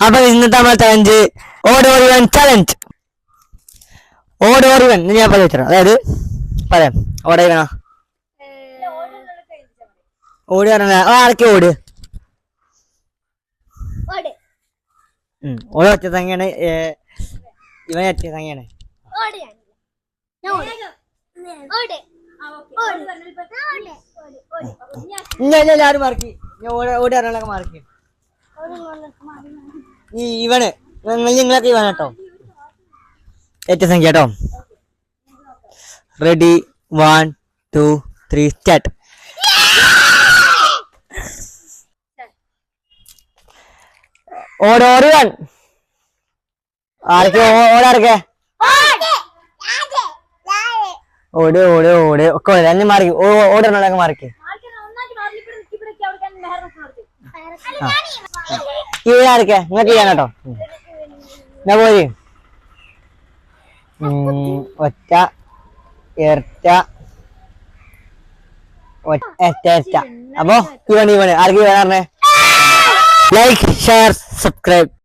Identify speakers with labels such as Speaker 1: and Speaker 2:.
Speaker 1: അപ്പൊ ഇന്നത്തെ നമ്മളെ ചലഞ്ച് ഓടോറിവൻ ചലഞ്ച് ഓടോറിവൻ ഞാൻ പറഞ്ഞു അതായത് പറയാം. ഓടോറിവനാ ഓടി പറഞ്ഞ ആരൊക്കെ ഓട്
Speaker 2: ഓടി
Speaker 1: ഒറ്റ സംഖ്യയാണ് ഇവൻ ഒറ്റ സംഖ്യയാണ്. ഇല്ല ഇല്ല ആരും മാർക്ക് ഞാൻ ഓടി ഓടി പറഞ്ഞാലൊക്കെ മാർക്ക് ഈ ഇവന്. നിങ്ങളൊക്കെ ഇവൻ കേട്ടോ ഏറ്റവും സംഖ്യ കേട്ടോ ready one two three start ഓടോറിവൻ ആരൊക്കെ? ഓടാരൊക്കെ ഓട് ഓട് ഓട് ഒക്കെ ഓട്. അന്നെ മാറി ഓടണൊക്കെ മാറിക്ക് ഇവരാരൊക്കെ ഇങ്ങോട്ട് ചെയ്യാൻ കേട്ടോ. എന്നാ പോര്. ഒറ്റ ഇരട്ട ഒറ്റ ഇരട്ട പണി ഈ പണി. ആർക്ക് ഇവനാ ലൈക്ക് ഷെയർ സബ്സ്ക്രൈബ്